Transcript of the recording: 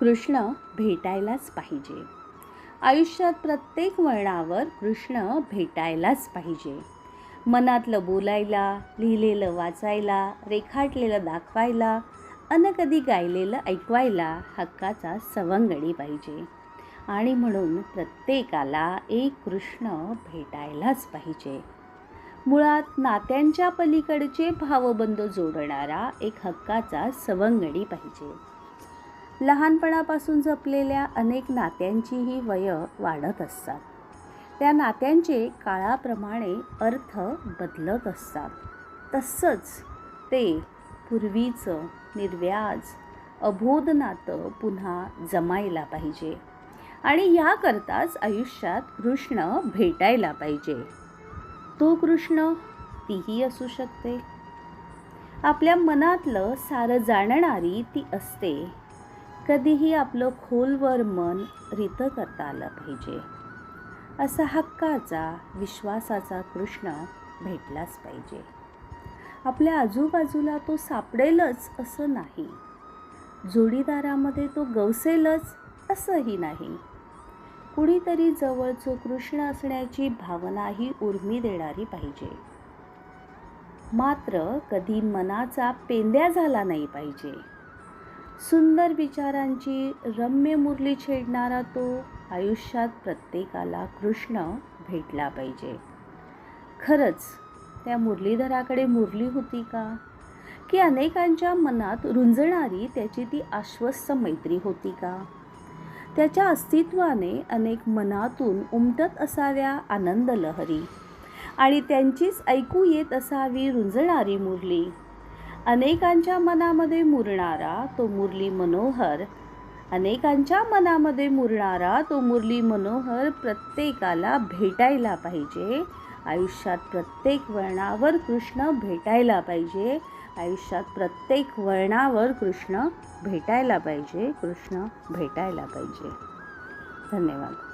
कृष्ण भेटायलाच पाहिजे. आयुष्यात प्रत्येक वळणावर कृष्ण भेटायलाच पाहिजे. मनातलं बोलायला लिहिलेलं वाचायला रेखाटलेलं दाखवायला अन कधी गायलेलं ऐकवायला हक्काचा सवंगडी पाहिजे. आणि म्हणून प्रत्येकाला एक कृष्ण भेटायलाच पाहिजे. मुळात नात्यांच्या पलीकडचे भावबंध जोडणारा एक हक्काचा सवंगडी पाहिजे. लहानपणापासून जपलेल्या अनेक नात्यांचीही वय वाढत असतात. त्या नात्यांचे काळाप्रमाणे अर्थ बदलत असतात. तसंच ते पूर्वीचं निर्व्याज अबोध नातं पुन्हा जमायला पाहिजे आणि याकरताच आयुष्यात कृष्ण भेटायला पाहिजे. तो कृष्ण तीही असू शकते. आपल्या मनातलं सारं जाणणारी ती असते. कधीही आपलं खोलवर मन रित करता आलं पाहिजे. असा हक्काचा विश्वासाचा कृष्ण भेटलाच पाहिजे. आपल्या आजूबाजूला तो सापडेलच असं नाही. जोडीदारामध्ये तो गवसेलच असंही नाही. कुणीतरी जवळचं कृष्ण असण्याची भावनाही उर्मी देणारी पाहिजे. मात्र कधी मनाचा पेंद्या झाला नाही पाहिजे. सुंदर विचारांची रम्य मुरली छेडणारा तो आयुष्यात प्रत्येकाला कृष्ण भेटला पाहिजे. खरंच त्या मुरलीधराकडे मुरली होती का? की अनेकांच्या मनात रुंजणारी त्याची ती आश्वस्त मैत्री होती का? त्याच्या अस्तित्वाने अनेक मनातून उमटत असाव्या आनंद लहरी आणि त्यांचीच ऐकू येत असावी रुंजणारी मुरली. अनेकांच्या मनामध्ये मुरणारा तो मुरली मनोहर. अनेकांच्या मनामध्ये मुरणारा तो मुरली मनोहर प्रत्येकाला भेटायला पाहिजे. आयुष्यात प्रत्येक वळणावर कृष्ण भेटायला पाहिजे. आयुष्यात प्रत्येक वळणावर कृष्ण भेटायला पाहिजे. कृष्ण भेटायला पाहिजे. धन्यवाद.